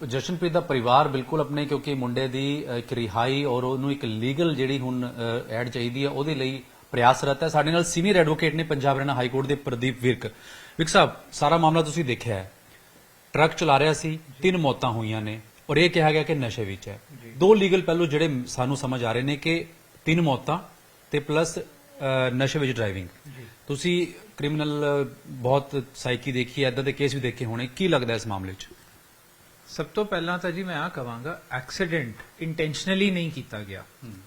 ਜਸ਼ਨਪ੍ਰੀਤ ਦਾ ਪਰਿਵਾਰ ਬਿਲਕੁਲ ਆਪਣੇ ਕਿਉਂਕਿ ਮੁੰਡੇ ਦੀ ਇੱਕ ਰਿਹਾਈ ਔਰ ਉਹਨੂੰ ਇੱਕ ਲੀਗਲ ਜਿਹੜੀ ਹੁਣ ਐਡ ਚਾਹੀਦੀ ਹੈ ਉਹਦੇ ਲਈ ਪ੍ਰਯਾਸਰਤ ਹੈ। ਸਾਡੇ ਨਾਲ ਸੀਨੀਅਰ ਐਡਵੋਕੇਟ ਨੇ ਪੰਜਾਬ ਹਰਿਆਣਾ ਹਾਈ ਕੋਰਟ ਦੇ ਪ੍ਰਦੀਪ ਵਿਰਕ। ਵਿਰਕ ਸਾਹਿਬ ਸਾਰਾ ਮਾਮਲਾ ਤੁਸੀਂ ਦੇਖਿਆ ਹੈ। ਟਰੱਕ ਚਲਾ ਰਿਹਾ ਸੀ ਤਿੰਨ ਮੌਤਾਂ ਹੋਈਆਂ ਨੇ ਔਰ ਇਹ ਕਿਹਾ ਗਿਆ ਕਿ ਨਸ਼ੇ ਵਿੱਚ ਹੈ। ਦੋ ਲੀਗਲ ਪਹਿਲੂ ਜਿਹੜੇ ਸਾਨੂੰ ਸਮਝ ਆ ਰਹੇ ਨੇ ਕਿ ਤਿੰਨ ਮੌਤਾਂ ਤੇ ਪਲੱਸ ਨਸ਼ੇ ਵਿੱਚ ਡਰਾਈਵਿੰਗ। ਤੁਸੀਂ ਕ੍ਰਿਮੀਨਲ ਬਹੁਤ ਸਾਈਕੀ ਦੇਖੀ ਹੈ ਇਦਾਂ ਦੇ ਕੇਸ ਵੀ ਦੇਖੇ ਹੋਣੇ। ਕੀ ਲੱਗਦਾ ਇਸ ਮਾਮਲੇ 'ਚ? ਸਭ ਤੋਂ ਪਹਿਲਾਂ ਤਾਂ ਜੀ ਮੈਂ ਆ ਕਵਾਂਗਾ ਐਕਸੀਡੈਂਟ ਇੰਟੈਂਸ਼ਨਲੀ ਨਹੀਂ ਕੀਤਾ ਗਿਆ।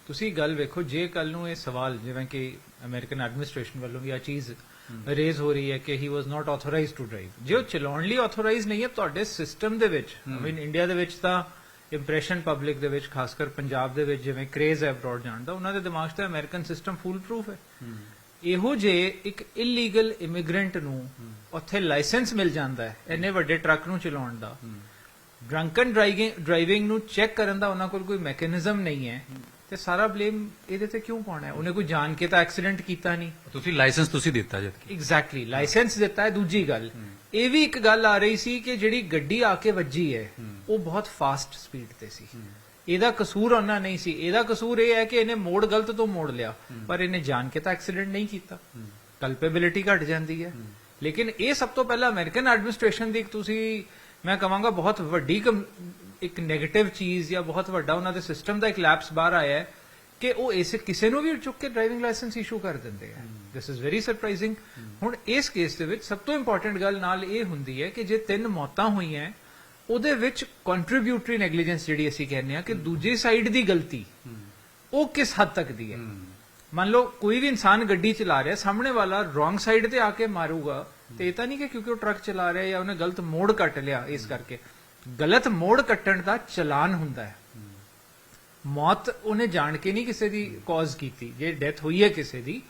ਤੁਸੀਂ ਗੱਲ ਵੇਖੋ ਜੇ ਕੱਲ ਨੂੰ ਇਹ ਸਵਾਲ ਜਿਵੇਂ ਕਿ ਅਮਰੀਕਨ ਐਡਮਿਨਿਸਟ੍ਰੇਸ਼ਨ ਵੱਲੋਂ ਵੀ ਆ ਚੀਜ਼ ਰੇਜ਼ ਹੋ ਰਹੀ ਹੈ ਕਿ he was not authorized to drive ਜੇ ਉਹ ਚਲਾਉਣ ਲਈ ਆਥੋਰਾਈਜ਼ ਨਹੀਂ ਹੈ ਤੁਹਾਡੇ ਸਿਸਟਮ ਦੇ ਵਿੱਚ ਆਈ ਮੀਨ ਇੰਡੀਆ ਦੇ ਵਿੱਚ ਤਾਂ ਇੰਪ੍ਰੈਸ਼ਨ ਪਬਲਿਕ ਦੇ ਵਿੱਚ ਖਾਸ ਕਰ ਪੰਜਾਬ ਦੇ ਵਿੱਚ ਜਿਵੇਂ ਕ੍ਰੇਜ਼ ਹੈ ਅਬਰੋਡ ਜਾਣ ਦਾ ਉਹਨਾਂ ਦੇ ਦਿਮਾਗ 'ਚ ਤਾਂ ਅਮਰੀਕਨ ਸਿਸਟਮ ਫੂਲ ਪ੍ਰੂਫ ਹੈ। ਇਹੋ ਜੇ ਇੱਕ ਇਲੀਗਲ ਇਮੀਗ੍ਰੈਂਟ ਨੂੰ ਉੱਥੇ ਲਾਇਸੈਂਸ ਮਿਲ ਜਾਂਦਾ ਹੈ ਇੰਨੇ ਵੱਡੇ ਟਰੱਕ ਨੂੰ ਚਲਾਉਣ ਦਾ। ਡਰੰਕਨ ਡਰਾਈਵਿੰਗ ਨੂੰ ਚੈੱਕ ਕਰਨ ਦਾ ਉਹਨਾਂ ਕੋਲ ਕੋਈ ਮੈਕੈਨਿਜ਼ਮ ਨਹੀਂ ਹੈ। ਤੇ ਸਾਰਾ ਬਲੇਮ ਇਹਦੇ ਤੇ ਕਿਉਂ ਪਾਉਣਾ ਹੈ? ਉਹਨੇ ਕੋਈ ਜਾਣ ਕੇ ਤਾਂ ਐਕਸੀਡੈਂਟ ਕੀਤਾ ਨਹੀਂ। ਤੁਸੀਂ ਲਾਇਸੈਂਸ ਤੁਸੀਂ ਦਿੱਤਾ ਜਦ ਕਿ। ਐਗਜ਼ੈਕਟਲੀ ਲਾਇਸੈਂਸ ਦਿੱਤਾ ਹੈ ਦੂਜੀ ਗੱਲ। ਇਹ ਵੀ ਇੱਕ ਗੱਲ ਆ ਰਹੀ ਸੀ ਕਿ ਜਿਹੜੀ ਗੱਡੀ ਆ ਕੇ ਵੱਜੀ ਹੈ ਉਹ ਬਹੁਤ ਫਾਸਟ ਸਪੀਡ ਤੇ ਸੀ। ਇਹਦਾ ਕਸੂਰ ਉਹਨਾਂ ਨਹੀਂ ਸੀ। ਇਹਦਾ ਕਸੂਰ ਇਹ ਹੈ ਕਿ ਇਹਨੇ ਮੋੜ ਗਲਤ ਤੋਂ ਮੋੜ ਲਿਆ ਪਰ ਇਹਨੇ ਜਾਣ ਕੇ ਤਾਂ ਐਕਸੀਡੈਂਟ ਨਹੀਂ ਕੀਤਾ। ਕਲਪੇਬਿਲਿਟੀ ਘਟ ਜਾਂਦੀ ਹੈ। ਲੇਕਿਨ ਇਹ ਸਭ ਤੋਂ ਪਹਿਲਾਂ ਅਮਰੀਕਨ ਐਡਮਿਨਿਸਟ੍ਰੇਸ਼ਨ ਦੀ ਤੁਸੀਂ ਮੈਂ ਕਹਾਂਗਾ ਬਹੁਤ ਵੱਡੀ ਇੱਕ 네ਗੇਟਿਵ ਚੀਜ਼ ਜਾਂ ਬਹੁਤ ਵੱਡਾ ਉਹਨਾਂ ਦੇ ਸਿਸਟਮ ਦਾ ਇੱਕ ਲੈਪਸ ਬਾਹਰ ਆਇਆ ਹੈ ਕਿ ਉਹ ਇਸੇ ਕਿਸੇ ਨੂੰ ਵੀ ਚੁੱਕ ਕੇ ਡਰਾਈਵਿੰਗ ਲਾਇਸੈਂਸ ਇਸ਼ੂ ਕਰ ਦਿੰਦੇ ਆ। ਦਿਸ ਇਜ਼ ਵੈਰੀ ਸਰਪ੍ਰਾਈਜ਼ਿੰਗ ਹੁਣ ਇਸ ਕੇਸ ਦੇ ਵਿੱਚ ਸਭ ਤੋਂ ਇੰਪੋਰਟੈਂਟ ਗੱਲ ਨਾਲ ਇਹ ਹੁੰਦੀ ਹੈ ਕਿ ਜੇ ਤਿੰਨ ਮੌਤਾਂ ਹੋਈਆਂ ਉਹਦੇ ਵਿੱਚ ਕੰਟਰੀਬਿਊਟਰੀ ਨੈਗਲੀਜੈਂਸ ਜਿਹੜੀ ਅਸੀਂ ਕਹਿੰਦੇ ਆ ਕਿ ਦੂਜੀ ਸਾਈਡ ਦੀ ਗਲਤੀ ਉਹ ਕਿਸ ਹੱਦ ਤੱਕ ਦੀ ਹੈ? ਮੰਨ ਲਓ ਕੋਈ ਵੀ ਇਨਸਾਨ ਗੱਡੀ ਚਲਾ ਰਿਹਾ ਸਾਹਮਣੇ ਵਾਲਾ ਰੋਂਗ ਸਾਈਡ ਤੇ ਆ ਕੇ ਮਾਰੂਗਾ ਤੇ ਇਹ ਤਾਂ ਨਹੀਂ ਕਿ ਕਿਉਂਕਿ ਉਹ ਟਰੱਕ ਚਲਾ ਰਿਹਾ ਜਾਂ ਉਹਨੇ ਗਲਤ ਮੋੜ ਕੱਟ ਲਿਆ ਇਸ ਕਰਕੇ। ਗਲਤ ਮੋੜ ਕੱਟਣ ਦਾ ਚਲਾਨ ਹੁੰਦਾ ਹੈ। ਮੌਤ ਉਹਨੇ ਜਾਣ ਕੇ ਨਹੀਂ ਕਿਸੇ ਦੀ ਕਾਜ਼ ਕੀਤੀ। ਜੇ ਡੈਥ ਹੋਈ ਹੈ ਕਿਸੇ ਦੀ,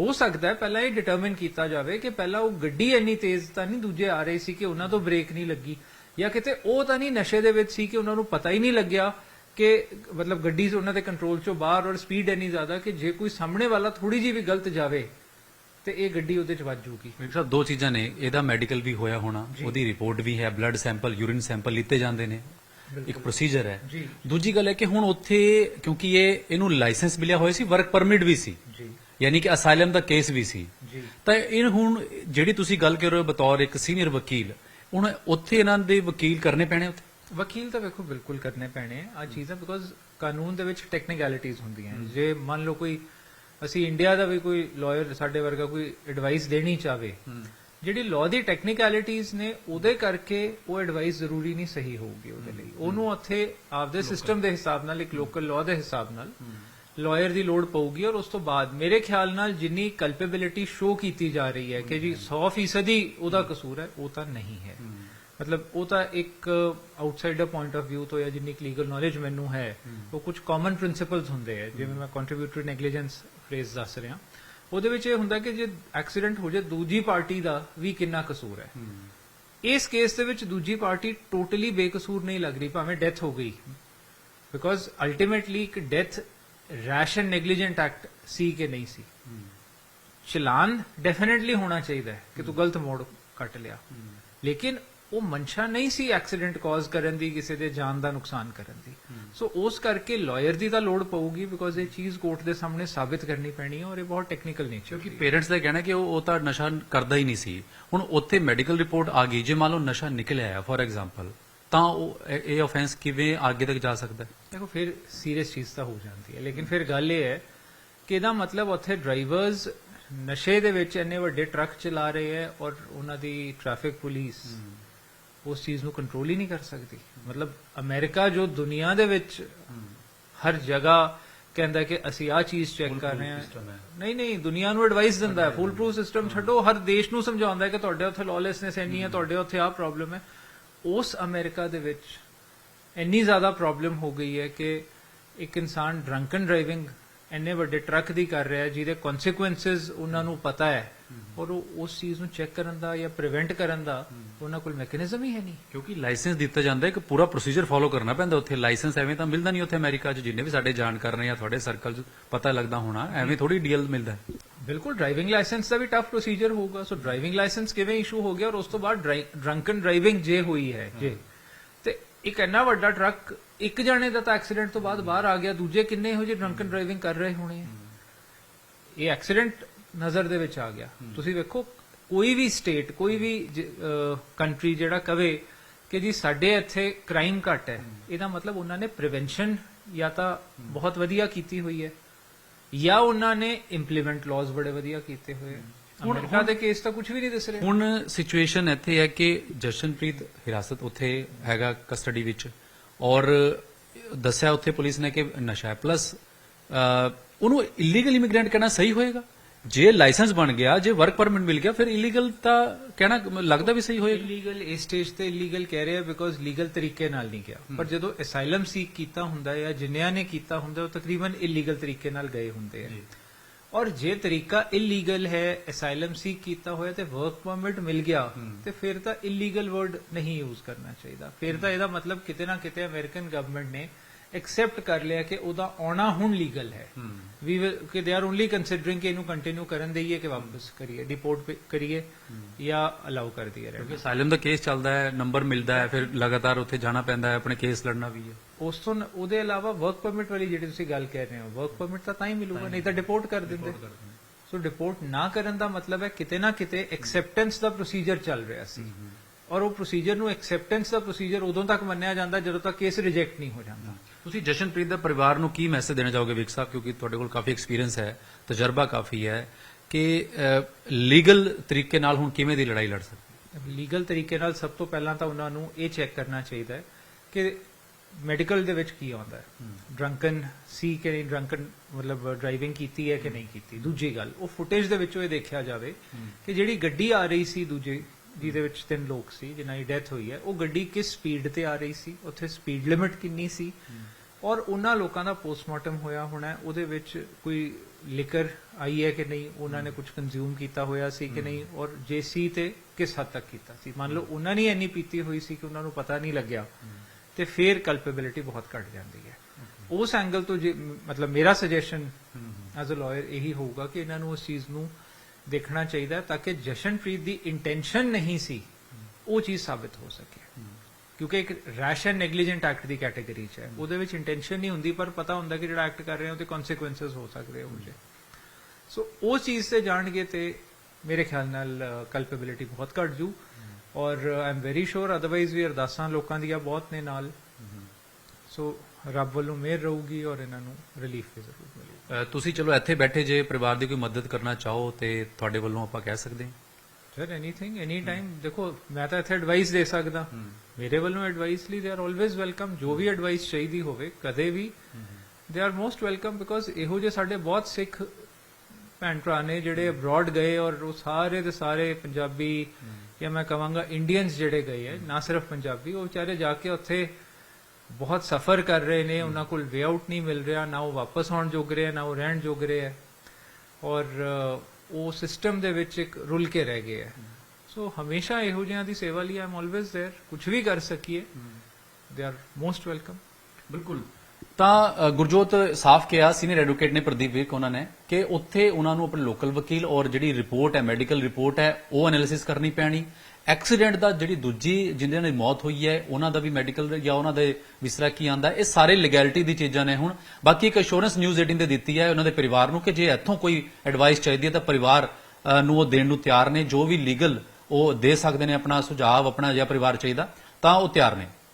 ਹੋ ਸਕਦਾ ਹੈ ਪਹਿਲਾਂ ਇਹ ਡਿਟਰਮਿਨ ਕੀਤਾ ਜਾਵੇ ਕਿ ਪਹਿਲਾਂ ਉਹ ਗੱਡੀ ਇੰਨੀ ਤੇਜ਼ ਤਾਂ ਨਹੀਂ ਦੂਜੇ ਆ ਰਹੇ ਸੀ ਕਿ ਉਹਨਾਂ ਤੋਂ ਬ੍ਰੇਕ ਨਹੀਂ ਲੱਗੀ ਜਾਂ ਕਿਤੇ ਉਹ ਤਾਂ ਨਹੀਂ ਨਸ਼ੇ ਦੇ ਵਿੱਚ ਸੀ ਕਿ ਉਹਨਾਂ ਨੂੰ ਪਤਾ ਹੀ ਨਹੀਂ ਲੱਗਿਆ ਕਿ ਮਤਲਬ ਗੱਡੀ ਉਹਨਾਂ ਦੇ ਕੰਟਰੋਲ ਚੋਂ ਬਾਹਰ ਔਰ ਸਪੀਡ ਇੰਨੀ ਜ਼ਿਆਦਾ ਕਿ ਜੇ ਕੋਈ ਸਾਹਮਣੇ ਵਾਲਾ ਥੋੜੀ ਜਿਹੀ ਵੀ ਗਲਤ ਜਾਵੇ ਤੇ ਇਹ ਗੱਡੀ ਉਹਦੇ ਚ ਵੱਜ ਜੂਗੀ। ਮੇਰੇ ਸਾਹਿਬ ਦੋ ਚੀਜ਼ਾਂ ਨੇ। ਇਹਦਾ ਮੈਡੀਕਲ ਵੀ ਹੋਇਆ ਹੋਣਾ ਉਹਦੀ ਰਿਪੋਰਟ ਵੀ ਹੈ ਬਲੱਡ ਸੈਂਪਲ ਯੂਰਿਨ ਸੈਂਪਲ ਲਿੱਤੇ ਜਾਂਦੇ ਨੇ। ਇੱਕ ਪ੍ਰੋਸੀਜਰ ਹੈ। ਦੂਜੀ ਗੱਲ ਹੈ ਕਿ ਹੁਣ ਉੱਥੇ ਕਿਉਂਕਿ ਇਹ ਇਹਨੂੰ ਲਾਇਸੈਂਸ ਮਿਲਿਆ ਹੋਇਆ ਸੀ ਵਰਕ ਪਰਮਿਟ ਵੀ ਸੀ। ਜੀ। ਯਾਨੀ ਕਿ ਅਸਾਈਲਮ ਦਾ ਕੇਸ ਵੀ ਸੀ। ਜੀ। ਤਾਂ ਇਹ ਹੁਣ ਜਿਹੜੀ ਤੁਸੀਂ ਗੱਲ ਕਰ ਰਹੇ ਹੋ ਬਤੌਰ ਇੱਕ ਸੀਨੀਅਰ ਵਕੀਲ ਹੁਣ ਉੱਥੇ ਇਹਨਾਂ ਦੇ ਵਕੀਲ ਕਰਨੇ ਪੈਣੇ ਉੱਥੇ? ਵਕੀਲ ਤਾਂ ਵੇਖੋ ਬਿਲਕੁਲ ਕਰਨੇ ਪੈਣੇ ਆ। ਚੀਜ਼ਾਂ ਬਿਕੋਜ਼ ਕਾਨੂੰਨ ਦੇ ਵਿੱਚ ਟੈਕਨੀਕੈਲਿਟੀਜ਼ ਹੁੰਦੀਆਂ ਜੇ ਮੰਨ ਲਓ ਕੋਈ ਅਸੀਂ ਇੰਡੀਆ ਦਾ ਵੀ ਕੋਈ ਲਾਇਰ ਸਾਡੇ ਵਰਗਾ ਕੋਈ ਐਡਵਾਈਸ ਦੇਣੀ ਚਾਵੇ ਜਿਹੜੀ ਲਾਅ ਦੀ ਟੈਕਨੀਕੈਲਿਟੀਜ਼ ਨੇ ਉਹਦੇ ਕਰਕੇ ਉਹ ਐਡਵਾਈਸ ਜ਼ਰੂਰੀ ਨਹੀਂ ਸਹੀ ਹੋਊਗੀ ਉਹਦੇ ਲਈ। ਉਹਨੂੰ ਉੱਥੇ ਆਪਦੇ ਸਿਸਟਮ ਦੇ ਹਿਸਾਬ ਨਾਲ ਇੱਕ ਲੋਕਲ ਲਾਅ ਦੇ ਹਿਸਾਬ ਨਾਲ ਲਾਇਰ ਦੀ ਲੋੜ ਪਊਗੀ ਔਰ ਉਸ ਤੋਂ ਬਾਅਦ ਮੇਰੇ ਖਿਆਲ ਨਾਲ ਜਿੰਨੀ ਕਲਪੇਬਿਲਿਟੀ ਸ਼ੋ ਕੀਤੀ ਜਾ ਰਹੀ ਹੈ ਕਿ ਜੀ 100% ਹੀ ਉਹਦਾ ਕਸੂਰ ਹੈ ਉਹ ਤਾਂ ਨਹੀਂ ਹੈ। ਮਤਲਬ ਉਹ ਤਾਂ ਇੱਕ ਆਊਟਸਾਈਡਰ ਪੁਆਇੰਟ ਆਫ View ਤੋਂ ਜਾਂ ਜਿੰਨੀ ਲੀਗਲ ਨੌਲੇਜ ਮੈਨੂੰ ਹੈ, ਉਹ ਕੁਝ ਕਾਮਨ ਪ੍ਰਿੰਸੀਪਲਸ ਹੁੰਦੇ ਆ। ਜਿਵੇਂ ਮੈਂ ਕੰਟਰੀਬਿਊਟਰੀ ਨੈਗਲੀਜੈਂਸ ਫਰੇਜ਼ ਦੱਸ ਰਿਹਾ। ਉਹਦੇ ਵਿੱਚ ਇਹ ਹੁੰਦਾ ਕਿ ਜੇ ਐਕਸੀਡੈਂਟ ਹੋ ਜਾਏ, ਦੂਜੀ ਪਾਰਟੀ ਦਾ ਵੀ ਕਿੰਨਾ ਕਸੂਰ ਹੈ। ਇਸ ਕੇਸ ਦੇ ਵਿੱਚ ਦੂਜੀ ਪਾਰਟੀ ਟੋਟਲੀ ਬੇਕਸੂਰ ਨਹੀਂ ਲੱਗ ਰਹੀ, ਭਾਵੇਂ ਡੈਥ ਹੋ ਗਈ। ਬਿਕੋਜ਼ ਅਲਟੀਮੇਟਲੀ ਇੱਕ ਡੈਥ ਰੈਸ਼ ਨੈਗਲੀਜੈਂਟ ਐਕਟ ਸੀ ਕਿ ਨਹੀਂ ਸੀ। ਚਲਾਨ ਡੈਫੀਨਿਟਲੀ ਹੋਣਾ ਚਾਹੀਦਾ ਹੈ ਕਿ ਤੂੰ ਗਲਤ ਮੋੜ ਕੱਟ ਲਿਆ। ਲੇਕਿਨ ਉਹ ਮਨਸ਼ਾ ਨਹੀਂ ਸੀ ਐਕਸੀਡੈਂਟ ਕਾਜ਼ ਕਰਨ ਦੀ ਕਿਸੇ ਦੇ ਜਾਨ ਦਾ ਨੁਕਸਾਨ ਕਰਨ ਦੀ। ਸੋ ਉਸ ਕਰਕੇ ਲਾਇਰ ਦੀ ਤਾਂ ਲੋੜ ਪਊਗੀ ਬਿਕੋਜ਼ ਇਹ ਚੀਜ਼ ਕੋਰਟ ਦੇ ਸਾਹਮਣੇ ਸਾਬਿਤ ਕਰਨੀ ਪੈਣੀ ਹੈ ਔਰ ਇਹ ਬਹੁਤ ਟੈਕਨੀਕਲ ਨੇਚਰ ਕਿਉਂਕਿ ਪੇਰੈਂਟਸ ਦਾ ਕਹਿਣਾ ਕਿ ਉਹ ਉਹ ਤਾਂ ਨਸ਼ਾ ਕਰਦਾ ਹੀ ਨਹੀਂ ਸੀ। ਹੁਣ ਉੱਥੇ ਮੈਡੀਕਲ ਰਿਪੋਰਟ ਆ ਗਈ। ਜੇ ਮੰਨ ਲਓ ਨਸ਼ਾ ਨਿਕਲ ਆਇਆ ਫੋਰ ਐਗਜ਼ਾਮਪਲ ਤਾਂ ਉਹ ਇਹ- ਇਹ ਆਫੈਂਸ ਕਿਵੇਂ ਅੱਗੇ ਤੱਕ ਜਾ ਸਕਦਾ ਹੈ? ਦੇਖੋ ਫਿਰ ਸੀਰੀਅਸ ਚੀਜ਼ ਤਾਂ ਹੋ ਜਾਂਦੀ ਹੈ। ਲੇਕਿਨ ਫਿਰ ਗੱਲ ਇਹ ਹੈ ਕਿ ਇਹਦਾ ਮਤਲਬ ਉੱਥੇ ਡਰਾਈਵਰਸ ਨਸ਼ੇ ਦੇ ਵਿੱਚ ਇੰਨੇ ਵੱਡੇ ਟਰੱਕ ਚਲਾ ਰਹੇ ਹੈ ਔਰ ਉਹਨਾਂ ਦੀ ਟ੍ਰੈਫਿਕ ਪੁਲਿਸ ਉਸ ਚੀਜ਼ ਨੂੰ ਕੰਟਰੋਲ ਹੀ ਨਹੀਂ ਕਰ ਸਕਦੀ। ਮਤਲਬ ਅਮਰੀਕਾ ਜੋ ਦੁਨੀਆ ਦੇ ਵਿੱਚ ਹਰ ਜਗ੍ਹਾ ਕਹਿੰਦਾ ਕਿ ਅਸੀਂ ਆਹ ਚੀਜ਼ ਚੈੱਕ ਕਰ ਰਹੇ ਹਾਂ। ਨਹੀਂ ਨਹੀਂ ਦੁਨੀਆ ਨੂੰ ਐਡਵਾਈਸ ਦਿੰਦਾ ਹੈ। ਫੁੱਲ ਪ੍ਰੂਫ ਸਿਸਟਮ ਛੱਡੋ। ਹਰ ਦੇਸ਼ ਨੂੰ ਸਮਝਾਉਂਦਾ ਹੈ ਕਿ ਤੁਹਾਡੇ ਉੱਥੇ ਲੌਲੈਸਨੈਸ ਇੰਨੀ ਹੈ ਤੁਹਾਡੇ ਉੱਥੇ ਆਹ ਪ੍ਰੋਬਲਮ ਹੈ। ਉਸ ਅਮਰੀਕਾ ਦੇ ਵਿੱਚ ਇੰਨੀ ਜ਼ਿਆਦਾ ਪ੍ਰੋਬਲਮ ਹੋ ਗਈ ਹੈ ਕਿ ਇੱਕ ਇਨਸਾਨ ਡਰੰਕਨ ਡਰਾਈਵਿੰਗ ਇੰਨੇ ਵੱਡੇ ਟਰੱਕ ਦੀ ਕਰ ਰਿਹਾ ਜਿਹਦੇ ਕਨਸੀਕੁਐਂਸਸ ਉਹਨਾਂ ਨੂੰ ਪਤਾ ਹੈ। ਔਰ ਉਹ ਉਸ ਚੀਜ਼ ਨੂੰ ਚੈੱਕ ਕਰਨ ਦਾ ਜਾਂ ਪ੍ਰੀਵੈਂਟ ਕਰਨ ਦਾ ਉਹਨਾਂ ਕੋਲ ਮੈਕੈਨਿਜ਼ਮ ਹੀ ਹੈ ਨਹੀਂ। ਕਿਉਂਕਿ ਲਾਇਸੈਂਸ ਦਿੱਤਾ ਜਾਂਦਾ ਹੈ ਇੱਕ ਪੂਰਾ ਪ੍ਰੋਸੀਜਰ ਫਾਲੋ ਕਰਨਾ ਪੈਂਦਾ ਉੱਥੇ। ਲਾਇਸੈਂਸ ਐਵੇਂ ਤਾਂ ਮਿਲਦਾ ਨਹੀਂ ਉੱਥੇ ਅਮਰੀਕਾ 'ਚ ਜਿੰਨੇ ਵੀ ਸਾਡੇ ਜਾਣਕਾਰ ਨੇ ਜਾਂ ਤੁਹਾਡੇ ਸਰਕਲ 'ਚ ਪਤਾ ਲੱਗਦਾ ਹੋਣਾ ਐਵੇਂ ਥੋੜੀ ਡੀਲ ਮਿਲਦਾ ਬਿਲਕੁਲ ਡਰਾਈਵਿੰਗ ਲਾਇਸੈਂਸ ਦਾ ਵੀ ਟਫ ਪ੍ਰੋਸੀਜਰ ਹੋਊਗਾ। ਸੋ ਡਰਾਈਵਿੰਗ ਲਾਇਸੈਂਸ ਕਿਵੇਂ ਇਸ਼ੂ ਹੋ ਗਿਆ ਔਰ ਉਸ ਤੋਂ ਬਾਅਦ ਡਰੰਕਨ ਡਰਾਈਵਿੰਗ ਜੇ ਹੋਈ ਹੈ ਜੇ। ਤੇ ਇੱਕ ਇੰਨਾ ਵੱਡਾ ਟਰੱਕ ਇੱਕ ਜਣੇ ਦਾ ਤਾਂ ਐਕਸੀਡੈਂਟ ਤੋਂ ਬਾਅਦ ਬਾਹਰ ਆ ਗਿਆ ਦੂਜੇ ਕਿੰਨੇ ਇਹੋ ਜਿਹੇ ਡਰੰਕਨ ਡਰਾਈਵਿੰਗ ਕਰ ਰਹੇ ਹੋਣੇ ਇਹ ਐਕਸੀਡੈਂਟ ਨਜ਼ਰ ਦੇ ਵਿੱਚ ਆ ਗਿਆ। ਤੁਸੀਂ ਵੇਖੋ ਕੋਈ ਵੀ ਸਟੇਟ ਕੋਈ ਵੀ ਕੰਟਰੀ ਜਿਹੜਾ ਕਵੇ ਕਿ ਜੀ ਸਾਡੇ ਇੱਥੇ ਕ੍ਰਾਈਮ ਘੱਟ ਹੈ ਇਹਦਾ ਮਤਲਬ ਉਹਨਾਂ ਨੇ ਪ੍ਰੀਵੈਂਸ਼ਨ ਜਾਂ ਤਾਂ ਬਹੁਤ ਵਧੀਆ ਕੀਤੀ ਹੋਈ ਹੈ ਜਾਂ ਉਹਨਾਂ ਨੇ ਇੰਪਲੀਮੈਂਟ ਲਾਜ਼ ਬੜੇ ਵਧੀਆ ਕੀਤੇ ਹੋਏ ਆ ਅਮਰੀਕਾ ਦੇ ਕੇਸ ਤਾਂ ਕੁਝ ਵੀ ਨਹੀਂ ਦਿਸ ਰਿਹਾ। ਹੁਣ ਸਿਚੁਏਸ਼ਨ ਇੱਥੇ ਹੈ ਕਿ ਜਸ਼ਨਪ੍ਰੀਤ ਹਿਰਾਸਤ ਉੱਥੇ ਹੈਗਾ ਕਸਟਡੀ ਵਿੱਚ ਔਰ ਦੱਸਿਆ ਉੱਥੇ ਪੁਲਿਸ ਨੇ ਕਿ ਨਸ਼ਾ ਪਲੱਸ ਉਹਨੂੰ ਇਲੀਗਲ ਇਮੀਗ੍ਰੈਂਟ ਕਹਿਣਾ ਸਹੀ ਹੋਏਗਾ? ਜੇ ਲਾਇਸੈਂਸ ਬਣ ਗਿਆ ਜੇ ਵਰਕ ਪਰਮਿਟ ਮਿਲ ਗਿਆ ਫਿਰ ਇਲੀਗਲ ਤਾਂ ਕਹਿਣਾ ਲੱਗਦਾ ਵੀ ਸਹੀ ਹੋਏਗਾ। ਇਲੀਗਲ ਇਸ ਸਟੇਜ ਤੇ ਇਲੀਗਲ ਕਹਿ ਰਹੇ ਬਿਕੋਜ਼ ਲੀਗਲ ਤਰੀਕੇ ਨਾਲ ਨਹੀਂ ਗਿਆ। ਪਰ ਜਦੋਂ ਅਸਾਈਲਮ ਸੀਕ ਕੀਤਾ ਹੁੰਦਾ ਹੈ ਜਾਂ ਜਿਨ੍ਹਾਂ ਨੇ ਕੀਤਾ ਹੁੰਦਾ ਉਹ ਤਕਰੀਬਨ ਇਲੀਗਲ ਤਰੀਕੇ ਨਾਲ ਗਏ ਹੁੰਦੇ ਆ। ਔਰ ਜੇ ਤਰੀਕਾ ਇਲੀਗਲ ਹੈ ਅਸਾਈਲਮ ਸੀਕ ਕੀਤਾ ਹੋਇਆ ਤੇ ਵਰਕ ਪਰਮਿਟ ਮਿਲ ਗਿਆ ਤੇ ਫਿਰ ਤਾਂ ਇਲੀਗਲ ਵਰਡ ਨਹੀਂ ਯੂਜ਼ ਕਰਨਾ ਚਾਹੀਦਾ। ਫਿਰ ਤਾਂ ਇਹਦਾ ਮਤਲਬ ਕਿਤੇ ਨਾ ਕਿਤੇ ਅਮਰੀਕਨ ਗਵਰਨਮੈਂਟ ਨੇ ਐਕਸੈਪਟ ਕਰ ਲਿਆ ਕਿ ਉਹਦਾ ਆਉਣਾ ਹੁਣ ਲੀਗਲ ਹੈ। ਵੀ ਕਿ ਦੇ ਆਰ ਓਨਲੀ ਕੰਸੀਡਰਿੰਗ ਕਿ ਇਹਨੂੰ ਕੰਟੀਨਿਊ ਕਰਨ ਦੇਈਏ ਕਿ ਵਾਪਸ ਕਰੀਏ ਡਿਪੋਰਟ ਕਰੀਏ ਜਾਂ ਅਲਾਉ ਕਰ ਦਈਏ ਕਿਉਂਕਿ ਅਸਾਈਲਮ ਦਾ ਕੇਸ ਚੱਲਦਾ ਹੈ ਨੰਬਰ ਮਿਲਦਾ ਹੈ ਫਿਰ ਲਗਾਤਾਰ ਉੱਥੇ ਜਾਣਾ ਪੈਂਦਾ ਹੈ ਆਪਣੇ ਕੇਸ ਲੜਨਾ ਵੀ ਹੈ। ਉਸ ਤੋਂ ਉਹਦੇ ਇਲਾਵਾ ਵਰਕ ਪਰਮਿਟ ਵਾਲੀ ਜਿਹੜੀ ਤੁਸੀਂ ਗੱਲ ਕਹਿ ਰਹੇ ਹੋ ਵਰਕ ਪਰਮਿਟ ਤਾਂ ਤਾਂ ਹੀ ਮਿਲੂਗਾ ਨਹੀਂ ਤਾਂ ਡਿਪੋਰਟ ਕਰ ਦਿੰਦੇ। ਸੋ ਡਿਪੋਰਟ ਨਾ ਕਰਨ ਦਾ ਮਤਲਬ ਹੈ ਕਿਤੇ ਨਾ ਕਿਤੇ ਐਕਸੈਪਟੈਂਸ ਦਾ ਪ੍ਰੋਸੀਜਰ ਚੱਲ ਰਿਹਾ ਸੀ। ਔਰ ਉਹ ਪ੍ਰੋਸੀਜਰ ਨੂੰ ਐਕਸੈਪਟੈਂਸ ਦਾ ਪ੍ਰੋਸੀਜਰ ਉਦੋਂ ਤੱਕ ਮੰਨਿਆ ਜਾਂਦਾ ਜਦੋਂ ਤੱਕ ਕੇਸ ਰਿਜੈਕਟ ਨਹੀਂ ਹੋ ਜਾਂਦਾ। ਤੁਸੀਂ ਜਸ਼ਨਪ੍ਰੀਤ ਦਾ ਪਰਿਵਾਰ ਨੂੰ ਕੀ ਮੈਸੇਜ ਦੇਣਾ ਚਾਹੋਗੇ ਵਿਕ ਸਾਹਿਬ? ਕਿਉਂਕਿ ਤੁਹਾਡੇ ਕੋਲ ਕਾਫੀ ਐਕਸਪੀਰੀਅੰਸ ਹੈ ਤਜਰਬਾ ਕਾਫੀ ਹੈ ਕਿ ਲੀਗਲ ਤਰੀਕੇ ਨਾਲ ਹੁਣ ਕਿਵੇਂ ਦੀ ਲੜਾਈ ਲੜ ਸਕਦੇ? ਲੀਗਲ ਤਰੀਕੇ ਨਾਲ ਸਭ ਤੋਂ ਪਹਿਲਾਂ ਤਾਂ ਉਹਨਾਂ ਨੂੰ ਇਹ ਚੈੱਕ ਕਰਨਾ ਚਾਹੀਦਾ ਹੈ ਕਿ ਮੈਡੀਕਲ ਦੇ ਵਿੱਚ ਕੀ ਆਉਂਦਾ ਹੈ। ਡਰੰਕਨ ਸੀ ਕਿ ਨਹੀਂ? ਡਰੰਕਨ ਮਤਲਬ ਡਰਾਈਵਿੰਗ ਕੀਤੀ ਹੈ ਕਿ ਨਹੀਂ ਕੀਤੀ? ਦੂਜੀ ਗੱਲ ਉਹ ਫੁਟੇਜ ਦੇ ਵਿੱਚੋਂ ਇਹ ਦੇਖਿਆ ਜਾਵੇ ਕਿ ਜਿਹੜੀ ਗੱਡੀ ਆ ਰਹੀ ਸੀ ਦੂਜੇ ਜਿਹਦੇ ਵਿੱਚ ਤਿੰਨ ਲੋਕ ਸੀ ਜਿਨ੍ਹਾਂ ਦੀ ਡੈਥ ਹੋਈ ਹੈ। ਉਹ ਗੱਡੀ ਕਿਸ ਸਪੀਡ ਤੇ ਆ ਰਹੀ ਸੀ? ਉੱਥੇ ਸਪੀਡ ਲਿਮਿਟ ਕਿੰਨੀ ਸੀ? ਔਰ ਉਹਨਾਂ ਲੋਕਾਂ ਦਾ ਪੋਸਟਮਾਰਟਮ ਹੋਇਆ ਹੋਣਾ ਉਹਦੇ ਵਿੱਚ ਕੋਈ ਲਿਕਰ ਆਈ ਹੈ ਕਿ ਨਹੀਂ? ਉਹਨਾਂ ਨੇ ਕੁਝ ਕੰਜ਼ਿਊਮ ਕੀਤਾ ਹੋਇਆ ਸੀ ਕਿ ਨਹੀਂ? ਔਰ ਜੇ ਸੀ ਤੇ ਕਿਸ ਹੱਦ ਤੱਕ ਕੀਤਾ ਸੀ? ਮੰਨ ਲਓ ਉਹਨਾਂ ਨੇ ਇੰਨੀ ਪੀਤੀ ਹੋਈ ਸੀ ਕਿ ਉਹਨਾਂ ਨੂੰ ਪਤਾ ਨਹੀਂ ਲੱਗਿਆ। ਤੇ ਫਿਰ ਕਲਪੇਬਿਲਿਟੀ ਬਹੁਤ ਘਟ ਜਾਂਦੀ ਹੈ। ਉਸ ਐਂਗਲ ਤੋਂ ਜੇ ਮਤਲਬ ਮੇਰਾ ਸੁਜੈਸ਼ਨ ਐਜ਼ ਅ ਲਾਇਰ ਇਹੀ ਹੋਊਗਾ ਕਿ ਇਹਨਾਂ ਨੂੰ ਉਸ ਚੀਜ਼ ਨੂੰ ਦੇਖਣਾ ਚਾਹੀਦਾ ਤਾਂ ਕਿ ਜਸ਼ਨਪ੍ਰੀਤ ਦੀ ਇੰਟੈਂਸ਼ਨ ਨਹੀਂ ਸੀ ਉਹ ਚੀਜ਼ ਸਾਬਿਤ ਹੋ ਸਕੇ। ਕਿਉਂਕਿ ਇੱਕ ਰੈਸ਼ ਐਂਡ ਨੈਗਲੀਜੈਂਟ ਐਕਟ ਦੀ ਕੈਟਾਗਰੀ 'ਚ ਹੈ। ਉਹਦੇ ਵਿੱਚ ਇੰਟੈਂਸ਼ਨ ਨਹੀਂ ਹੁੰਦੀ ਪਰ ਪਤਾ ਹੁੰਦਾ ਕਿ ਜਿਹੜਾ ਐਕਟ ਕਰ ਰਹੇ ਹੋ ਤੇ ਕਨਸੀਕੁਐਂਸਸ ਹੋ ਸਕਦੇ ਹੋ ਉਹਦੇ। ਸੋ ਉਹ ਚੀਜ਼ ਤੇ ਜਾਣਗੇ ਤੇ ਮੇਰੇ ਖਿਆਲ ਨਾਲ ਕਲਪੇਬਿਲਿਟੀ ਬਹੁਤ ਘਟ ਜੂ। ਔਰ I am very sure otherwise ਵੀ ਅਰਦਾਸਾਂ ਲੋਕਾਂ ਦੀਆਂ ਬਹੁਤ ਨੇ ਨਾਲ। ਸੋ ਰੱਬ ਵੱਲੋਂ ਮਿਹਰ ਰਹੂਗੀ ਔਰ ਇਹਨਾਂ ਨੂੰ ਰਿਲੀਫ ਵੀ ਜ਼ਰੂਰ ਮਿਲੇਗਾ। ਤੁਸੀਂ ਚਲੋ ਇੱਥੇ ਬੈਠੇ ਜੇ ਪਰਿਵਾਰ ਦੀ ਕੋਈ ਮਦਦ ਕਰਨਾ ਚਾਹੋ ਤੇ ਤੁਹਾਡੇ ਵੱਲੋਂ ਆਪਾਂ ਕਹਿ ਸਕਦੇ ਹਾਂ। ਸਰ ਐਨੀਥਿੰਗ ਐਨੀ ਟਾਈਮ ਦੇਖੋ ਮੈਂ ਤਾਂ ਇੱਥੇ ਐਡਵਾਈਸ ਦੇ ਸਕਦਾ। ਮੇਰੇ ਵੱਲੋਂ ਐਡਵਾਈਸ ਲਈ ਦੇ ਆਰ ਆਲਵੇਜ਼ ਵੈਲਕਮ ਜੋ ਵੀ ਐਡਵਾਈਸ ਚਾਹੀਦੀ ਹੋਵੇ ਕਦੇ ਵੀ। They are most welcome because ਇਹੋ ਜਿਹੇ ਸਾਡੇ ਬਹੁਤ ਸਿੱਖ ਭੈਣ ਭਰਾ ਨੇ ਜਿਹੜੇ ਅਬਰੋਡ ਗਏ ਔਰ ਉਹ ਸਾਰੇ ਦੇ ਸਾਰੇ ਪੰਜਾਬੀ ਜਾਂ ਮੈਂ ਕਹਾਂਗਾ ਇੰਡੀਅਨਸ ਜਿਹੜੇ ਗਏ ਹੈ ਨਾ ਸਿਰਫ ਪੰਜਾਬੀ ਉਹ ਵਿਚਾਰੇ ਜਾ ਕੇ ਉੱਥੇ ਬਹੁਤ ਸਫਰ ਕਰ ਰਹੇ ਨੇ ਉਹਨਾਂ ਕੋਲ ਵੇ ਆਊਟ ਨਹੀਂ ਮਿਲ ਰਿਹਾ ਨਾ ਉਹ ਵਾਪਸ ਆਉਣ ਜੋਗ ਰਹੇ ਆ ਨਾ ਉਹ ਰਹਿਣ ਜੋਗ ਰਹੇ ਆ ਔਰ ਅ, ਉਹ ਸਿਸਟਮ ਦੇ ਵਿੱਚ ਇੱਕ ਰੁਲ ਕੇ ਰਹਿ ਗਏ ਆ ਸੋ ਹਮੇਸ਼ਾ ਇਹੋ ਜਿਹਾਂ ਦੀ ਸੇਵਾ ਲਈ ਆਮ ਆਲਵੇਜ਼ देयर ਕੁਝ ਵੀ ਕਰ ਸਕੀਏ ਦੇ ਆਰ ਮੋਸਟ ਵੈਲਕਮ ਬਿਲਕੁਲ ਤਾਂ ਗੁਰਜੋਤ ਸਾਫ਼ ਕਿਹਾ ਸੀਨੀਅਰ ਐਡਵੋਕੇਟ ਨੇ ਪ੍ਰਦੀਪ ਵਿਰਕ ਉਹਨਾਂ ਨੇ, ਕਿ ਉੱਥੇ ਉਹਨਾਂ ਨੂੰ ਆਪਣੇ ਲੋਕਲ ਵਕੀਲ ਔਰ ਜਿਹੜੀ ਰਿਪੋਰਟ ਹੈ ਮੈਡੀਕਲ ਰਿਪੋਰਟ ਹੈ, ਉਹ ਐਨਾਲਿਸਿਸ ਕਰਨੀ ਪੈਣੀ। ਐਕਸੀਡੈਂਟ ਦਾ ਜਿਹੜੀ ਦੂਜੀ ਜਿਨ੍ਹਾਂ ਦੀ ਮੌਤ ਹੋਈ ਹੈ, ਉਹਨਾਂ ਦਾ ਵੀ ਮੈਡੀਕਲ ਜਾਂ ਉਹਨਾਂ ਦੇ ਵਿਸਰਾ ਕੀ ਆਂਦਾ, ਇਹ ਸਾਰੇ ਲੀਗੈਲਿਟੀ ਦੀ ਚੀਜ਼ਾਂ ਨੇ ਹੁਣ। ਬਾਕੀ ਇੱਕ ਅਸ਼ੋਰੈਂਸ ਨਿਊਜ਼ 18 ਦੇ ਦਿੱਤੀ ਹੈ ਉਹਨਾਂ ਦੇ ਪਰਿਵਾਰ ਨੂੰ ਕਿ ਜੇ ਇੱਥੋਂ ਕੋਈ ਐਡਵਾਈਸ ਚਾਹੀਦੀ ਹੈ ਤਾਂ ਪਰਿਵਾਰ ਨੂੰ ਉਹ ਦੇਣ ਨੂੰ ਤਿਆਰ ਨੇ। ਜੋ ਵੀ ਲੀਗਲ ਉਹ ਦੇ ਸਕਦੇ ਨੇ ਆਪਣਾ ਸੁਝਾਅ, ਆਪਣਾ ਜਾਂ ਪਰਿਵਾਰ ਚਾਹੀਦਾ, ਤਾਂ ਉਹ ਤਿਆਰ ਨੇ।